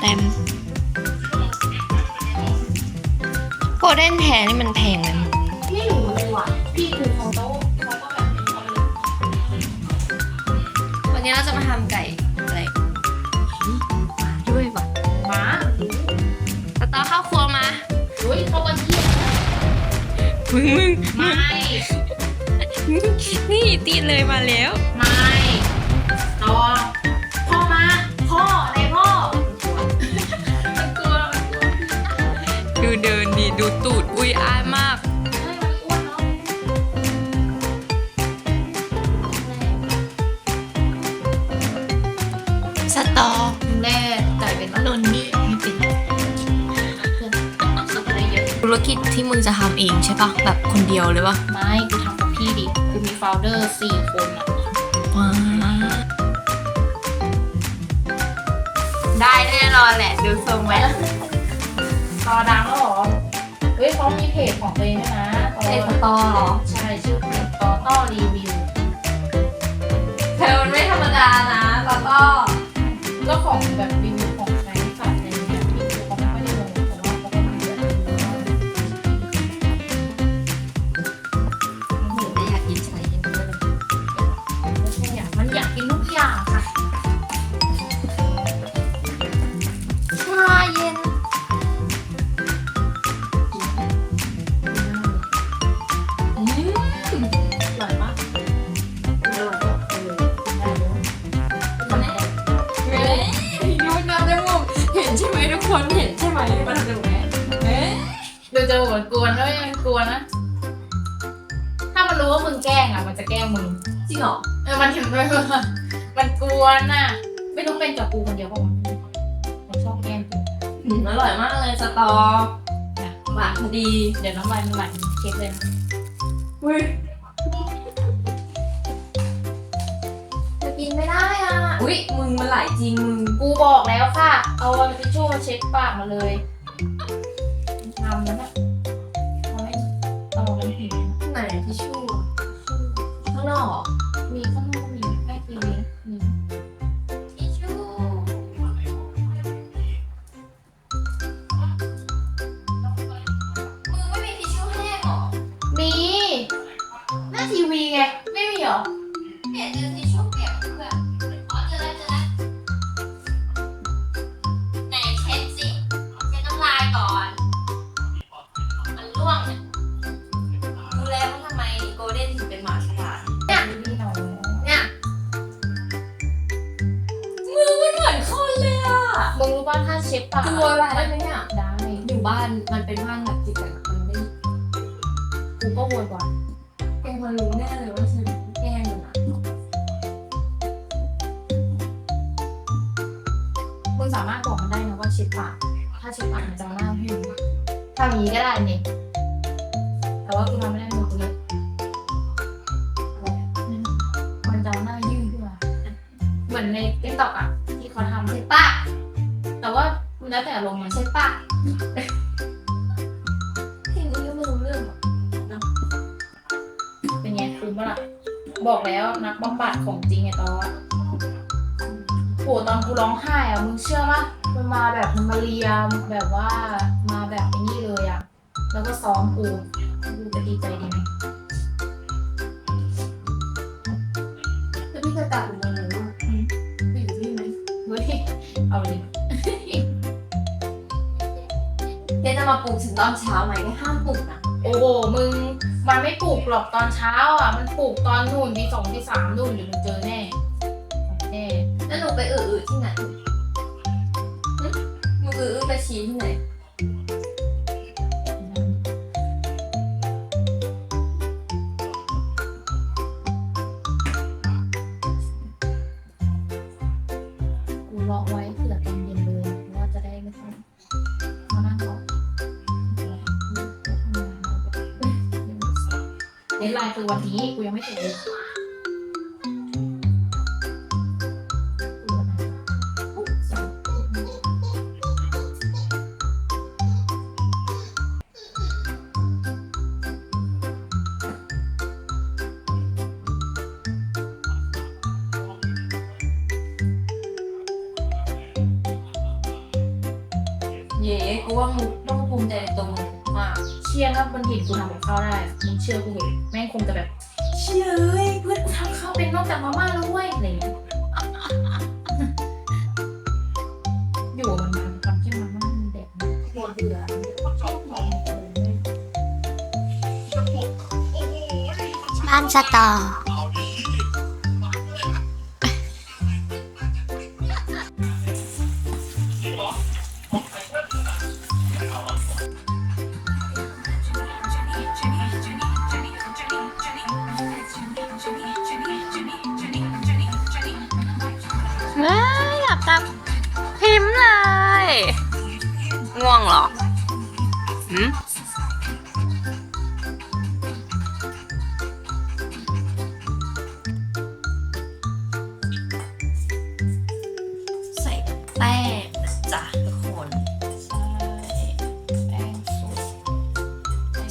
แตมโกลเด้นแท้นี่มันแพงไหมไม่รู้เลยว่ะพี่ดูเขาโต๊ะเขาก็แบบเป็นเขาเลยวันนี้เราจะมาทำไก่อะไรมาด้วยว่ะหมาตาตาเข้าครัวมาอุ้ยเขาวันที่มึงมึงไม่ นี่ตีเลยมาแล้ว ไม่ต่อ ดูเดินดีดูตูดอุ้ยอายมากเฮ้ยมันอ้วนเนาะสตอแน่จ่ายเป็นนนนี่ไม่เป็นเพื่อนสุดอะไรเยอะธุรกิจที่มึงจะทำเองใช่ปะแบบคนเดียวเลยปะไม่กูทำกับพี่ดิกูมีโฟลเดอร์สี่คนอะว้าได้แน่นอนแหละ ดูทรงไว้ ต่อดังแล้วเหรอเฮ้ยเขามีเพจของตัวเองด้วยนะเพจต่อเหรอ ใช่ชื่อเพจต่อต่อรีวิว เธอมันไม่ธรรมดานะแล้วก็ก็ของแบบ ใช่ไหมทุกคนเห็นใช่ไหมมันทำจมูกไหมเฮ้ยดูจะเหมือนกวนด้วยมันกวนนะ ถ้ามันรู้ว่ามึงแกล้งอะ มันจะแกล้งมึง จริงเหรอ เออ มันเห็นด้วยว่ามันกวนน่ะ ไม่รู้เป็นกับกูคนเดียวป่ะมันมันชอบแกล้งกูอืมอร่อยมากเลยสตอนะหวานพอดีเดี๋ยวน้ำลายมันไหลเช็คเลยนะอุ้ยจะกินไม่ได้อะ อุ้ยมึงมันไหลจริงมึงกูบอกแล้วค่ะ เอาทิชชู่มาเช็ดปากมาเลยทำแล้วน่ะทำให้เอามันหิวไหนทิชชู่ มึงรู้ป่ะถ้าเช็ดปากกลัวอะไรได้ไหมเนี่ย ได้อยู่บ้านมันเป็นบ้านแบบติดกันอะมันไม่กูก็โวยวายแกมันรู้แน่เลยว่าฉันแกล้งมันอะมึงสามารถบอกมันได้นะว่าเช็ดปาก ถ้าเช็ดปากมันจะเอาหน้าให้มึงทำอย่างนี้ก็ได้นี่แต่ว่ากูทำไม่ได้ แล้วแต่อารมณ์มันเช็ดปากที่นี่ก็ไม่รู้เรื่องหรอกเป็นไงคุ้มปะล่ะ บอกแล้วนักบำบัดของจริงไงตอนอะโหตอนกูร้องไห้อะมึงเชื่อปะมันมาแบบมันมาเรียมแบบว่ามาแบบไอ้นี่เลยอะแล้วก็ซ้อมกูกูจะดีใจดีไหมแล้วพี่เคยตัดผมมาเลยว่าไปอยู่ที่ไหนเฮ้ยเอาเลย มาปลุกถึงตอนเช้าไหมก็ห้ามปลุกนะโอ้โหมึง มันไม่ปลูกหรอกตอนเช้าอะมันปลูกตอนนู่นทีสองทีสามนู่นเดี๋ยวมึงเจอแน่แน่แล้วหนูไปเออๆที่ไหนหึหนูเออๆไปชี้ที่ไหน คือวันนี้กูยังไม่ถึงเลยเย่กูว่ามึงต้องภูมิใจในตัวมึงมากเชื่อถ้าบันทีกูทำกับขาได้มึงเชื่อกูเหรอ คงจะแบบเชื่อเอ้ยเพื่อนทำข้าวเป็นนอกจากมาม่าแล้วเว้ยอะไรอย่างเงี้ยอยู่มันมันทำแค่มาม่ามันเด็กนะกลัวเบื่อชอบมองเออบ้านสตอ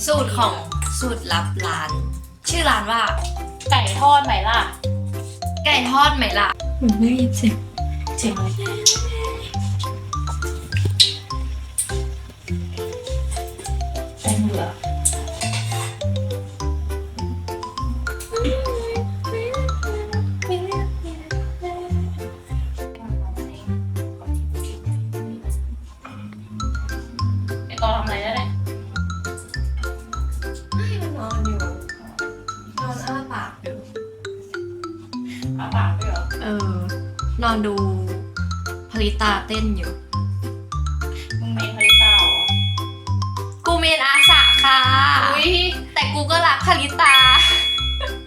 สูตรของสูตรลับร้าน ชื่อร้านว่า ไก่ทอดไหมล่ะ ไก่ทอดไหมล่ะไม่เจ็บเจ๋งเลยแเต้นอยู่ มึงเมนพาริตาเหรอกูเมนอาสาค่ะ อุ้ยแต่กูก็รักพลิตา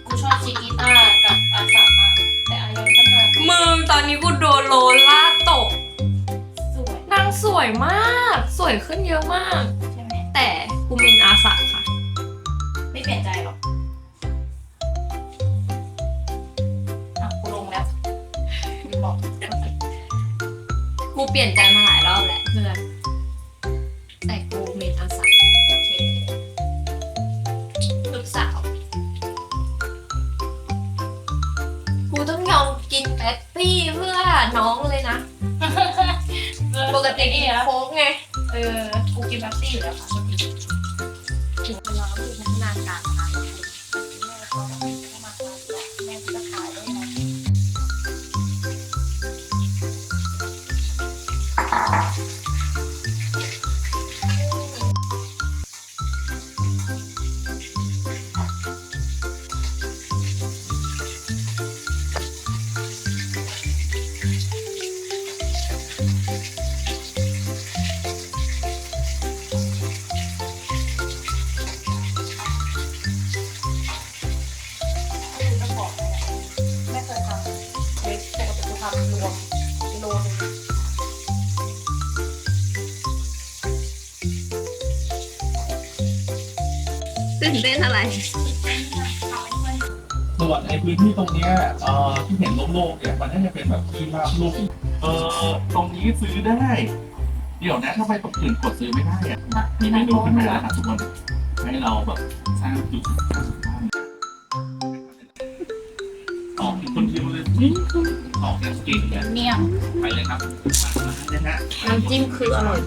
กูชอบชิกิต้ากับอาสามากแต่อายอนก็น่ามึงตอนนี้กูโดนโลล่าตก สวยนางสวยมาก สวยขึ้นเยอะมาก ใช่ไหมแต่กูเมนอาสาค่ะ ไม่เปลี่ยนใจ เปลี่ยนใจมาหลายรอบแหละเพื่อนแต่กูเมนอาสาโอเคลูกสาว กูต้องยอมกินแป๊ปซี่เพื่อน้องเลยนะ ปกติกินอะโค้กไง เออ กูกินแป๊บซี่อยู่แล้วค่ะปกติถึงเวลาที่พัฒนาการนะคะ ปกติกูทำรวมกิโลหนึงตื่นเต้นอะไรส่วนในพื้นที่ตรงเนี้ยเอ่อที่เห็นโล่งๆเนี่ยมันน่าจะเป็นแบบที่ราบลุ่มเอ่อตรงนี้ซื้อได้ เดี๋ยวนะถ้าไปตรงอื่นกดซื้อไม่ได้อะนะมีเมนูขึ้นเหมานือแล้วนะทุกคนให้เราแบบสร้างจุดออกคนเดียวเลย ออกอย่างเก่งเนี่ยเนี่ยไปเลยครับมาเลยฮะน้ำจิ้มคืออร่อย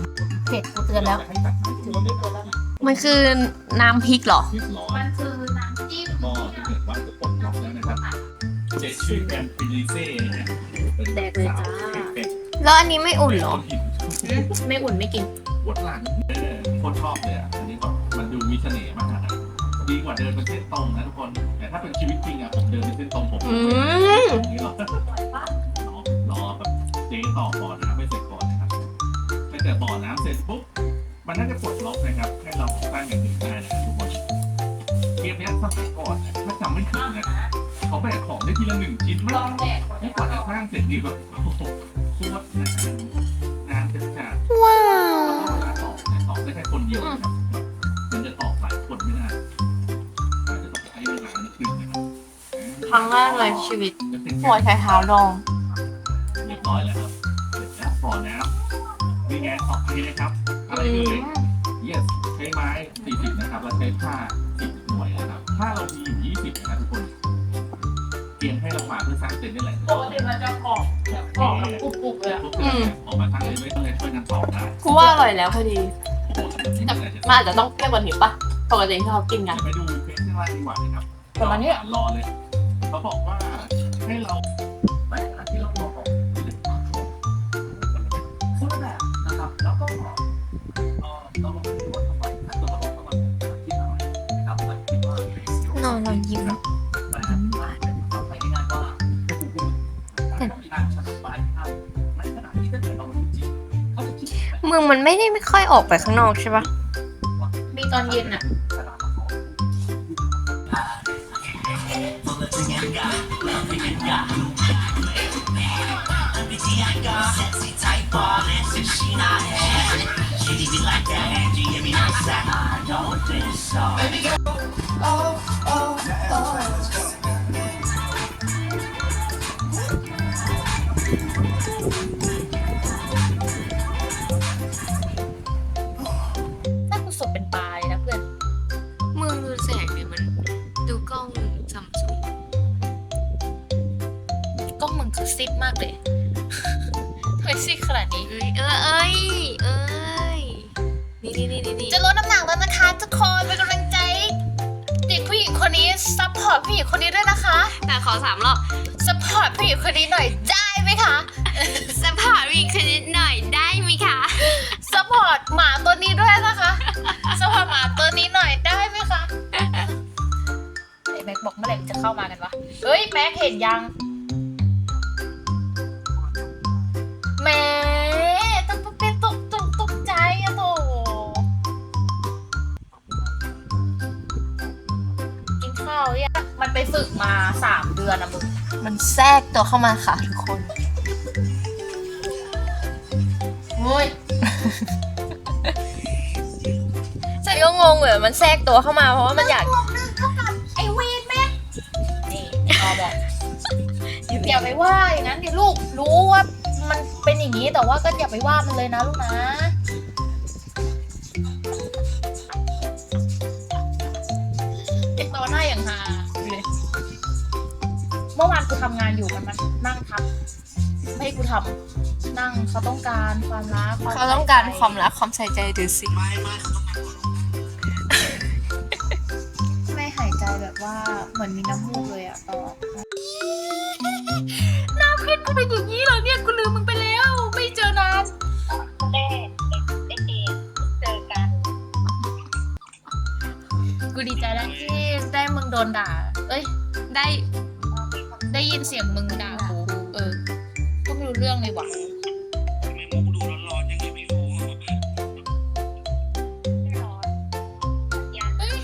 เผ็ดกูเตือนแล้วให้ตัดให้ถืถืออว่าว่าไม่ไม่เตือนแล้วนะมันคือน้ำพริกเหรอ พริกร้อนมันคือน้ำจิ้มก็ถ้าเกิดว่าจะปลดล็อกแล้วนะครับเจชื่อแบรนด์ฟิลิเซ่เนี่ยเป็นแดกเลยจ้าสวเป็ดแล้วอันนี้ไม่อุ่นเหรอคนหินไม่อุ่นไม่กิน ปวดหลังเออโคตรชอบเลยอะอันนี้แบบมันดูมีเสน่ห์มากนะดีกว่าเดินเป็นเส้นตรงนะทุกคนแต่ถ้าเป็นชีวิตจริงอะผมเดินเป็นเส้นตรงผมอืม อย่างนี้หรอกรอรอแบบเจ๊ ต่อบ่อน้ำไม่เสร็จก่อนนะครับถ้าเกิดบ่อน้ำเสร็จปุ๊บมันน่าจะปลดล็อกนะครับ ให้เราสร้างอย่างอื่นได้นะครับทุกคนเกมเนี้ยสมัยก่อนนะถ้าจำไม่ผิดนะเขาแบกของได้ทีละหนึ่งชิ้นลมาอกงแดกก่อนนี่กว่าจะสร้างเสร็จดีแบบโอ้โหโคตรนานนานจัดจัดว้าแล้วก็เวลาตอบเนี่ยตอบได้แค่คนเดียวนะครับมันจะตอบหลายคนไม่ได้อาจจะต้องใช้เวลานิดนึงนะครับครั้งแรกเลยชีวิตจะเป็นหัวใช้เท้าลองเรียบร้อยแล้วครับ ไงตอบไปนะครับ อะไรเอ่ย yes ใช้ไม้ 40 นะครับแล้วใช้ผ้า 10 หน่วยนะครับ ถ้าเรามีอยู่ 20 นะครับทุกคน เตรียมให้เรามาเพื่อสร้างเสร็จนี่แหละปกติมันจะกรอบแบบกรอบแบบกรุบๆเลยอะปุ๊บเลยออกมาทางเลยก็เลยช่วยกันตอบได้กูว่าอร่อยแล้วพอดีโอ้โหแต่นี่อะไรจะมันอาจจะต้องเปรี้ยวกว่านี้ปะปกติที่เขากินกัน ไปดูเพจข้างล่างดีกว่านะครับประมาณนี้รอเลย เขาบอกว่าให้เรา ดแบบมึงมันไม่ได้ไม่ค่อยออกไปข้างนอกใช่ปะมีตอนเย็นอะ น่ากูสดเป็นปลาเลยนะเพื่อน มึงดูแสงเนี่ยมัน ดูกล้องซัมซุงกล้องมึงคือซิดมากเลย ทำไมซิดขนาดนี้ เอ้ยเอ้ยเอ้ยเอ้ยนี่นี่นี่นี่นี่จะลดน้ำหนักแล้วนะคะทุกคนเป็นกำลัง ร์ตผู้หญิงคนนี้ด้วยนะคะแต่ขอสามรอบซัพพอร์ตผู้หญิงคนนี้หน่อยได้ไหมคะสปอร์ตวีคนิดหน่อยได้ไหมคะซัพพอร์ตหมาตัวนี้ด้วยนะคะซัพพอร์ตหมาตัวนี้หน่อยได้ไหมคะไอ้แม็กบอกเมื่อไหร่จะเข้ามากันวะเฮ้ยแม็กเห็นยังแหม่ต้ ไปฝึกมาสามเดือนอะมึง มันแทรกตัวเข้ามาค่ะทุกคนเฮ้ยฉันก็งงเหมือนมันแทรกตัวเข้ามาเพราะว่ามันอยาก ไอเวนแม่นี่พอบอกอย่าไปว่าอย่างนั้นดิลูกรู้ว่ามันเป็นอย่างนี้แต่ว่าก็อย่าไปว่ามันเลยนะลูกนะ เมื่อวานกูทำงานอยู่มันมันนั่งทับไม่ให้กูทำนั่งเขาต้องการความรักเขาต้องการความรักความใส่ใจดูสิไม่หายใจแบบว่าเหมือนมีน้ำมูกเลยอะต่อหน้าเพชรกูเป็นอย่างนี้เหรอเนี่ยกูลืมมึงไปแล้ว ไม่เจอนานกูดีใจแล้วที่ได้มึงโดนด่า เอ้ย ได้ ได้ยินเสียงมึงด่ากูเออก็ไม่รู้เรื่องเลยว่ะเอ้ย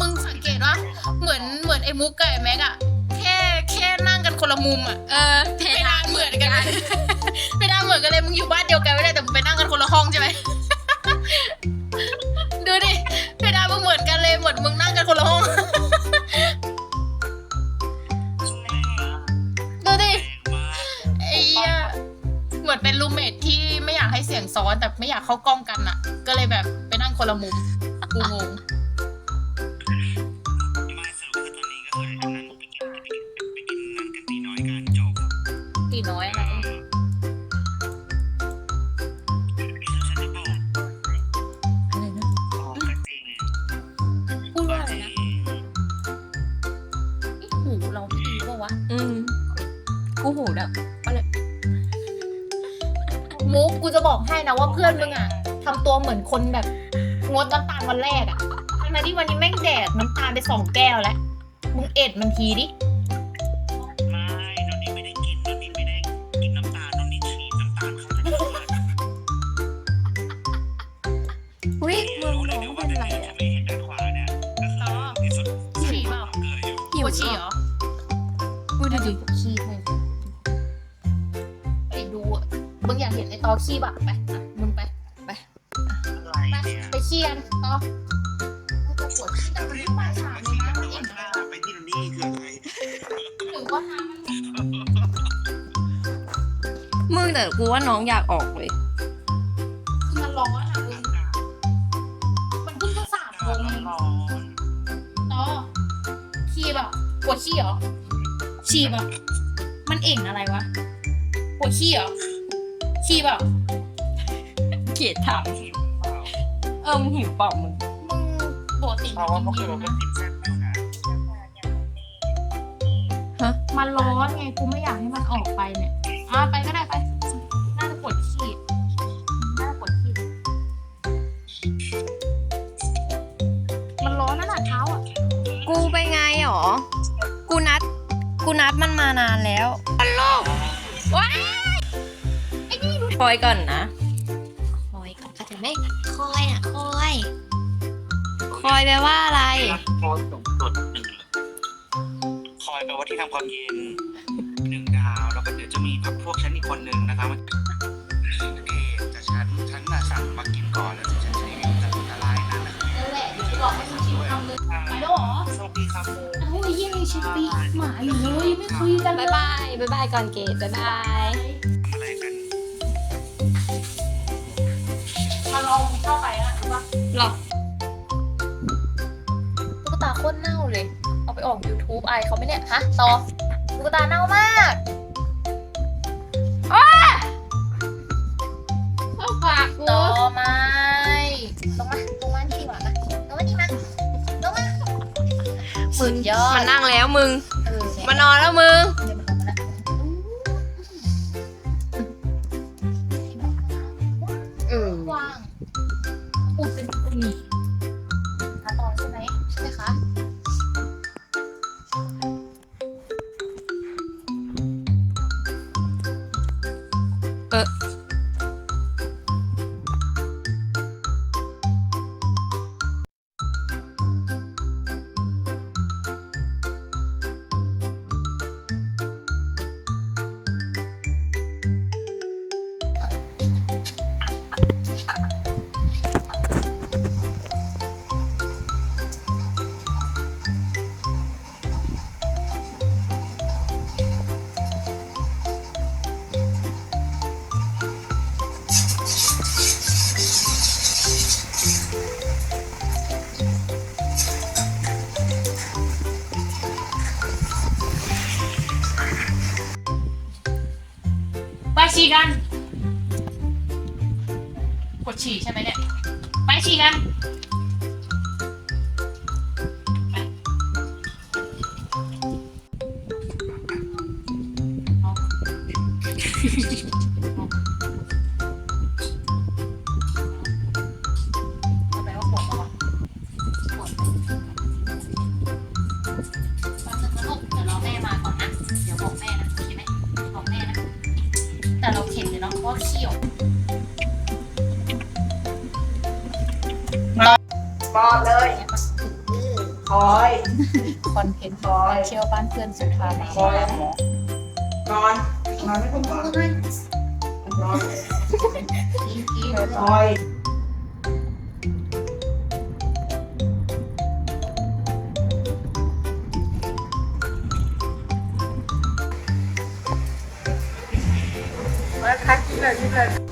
มึงสังเกตว่าเหมือนเหมือนไอ้มุกกับไอ้แม็กอะแค่แค่นั่งกันคนละมุมอะเออเพดานเหมือนกันเลยเพดานเหมือนกันเลยมึงอยู่บ้านเดียวกันไม่ได้แต่มึงไปนั่งกันคนละห้องใช่ไหม ซ้อนแต่ไม่อยากเข้ากล้องกันอะก็เลยแบบไปนั่งคนละมุมกูงง มึงอะทำตัวเหมือนคนแบบงดน้ำตาลวันแรกอะทั้งนั้นที่วันนี้แม่งแดกน้ำตาลไปสองแก้วแล้ว มึงเอ็ดมันทีดิอุ้ยมึงน้องเป็นไรอะอ๋อฉี่เปล่าหิวปวดฉี่เหรอกูดูดิขี้ให้ไปดูอะมึงอยากเห็นไอ้ตอขี้บะไปอะมึงไป แต่กูว่าน้องอยากออกเลย คือมันร้อนอะมึงมันเพิ่งจะสามโมงเองต่อขี้แบบปวดขี้เหรอฉี่แบบมันเอ่งอะไรวะปวดขี้เหรอขี้เปล่าเกลียดถามเออมึงหิวเปล่ามึงมึงปกติเพราะว่าเมื่อคืนเราก็กินแซ่บอยู่นะมันร้อนไงกูไม่อยากให้มันออกไปเมันมานานแล้วอัลโลว้ายคอยก่อนนะ คอยก่อนเข้าใจไหมคอยอะคอย คอยแปลว่าอะไรโพสต์สูงสุดหนึ่งคอยแปลว่าที่ทำความเไอ้เหี้ยังชิมปีกหมาอยู่เลยยังไม่คุยกันเลบ๊ายยบายบ๊ายบายก่อนเกดบ๊ายบาย อะไรกันมาลองเข้าไปอะรู้ปะหรอตุ๊กตาโคตรเน่าเลย เอาไปออก YouTube ไอายเขาไหม่เนี่ย ฮะต่อตุ๊กตาเน่ามาก สุดยอด มันนั่งแล้วมึง เออเนี่ยมานอนแล้วมึง เดี๋ยว ใช่ไหมเนี่ย ไปฉี่กัน คอนเทนต์คอยเที่ยวบ้านเพื่อนสุภามายนอนนอนไม่ต้องนอนนอนคอยมาคัดกินเลยกินเลย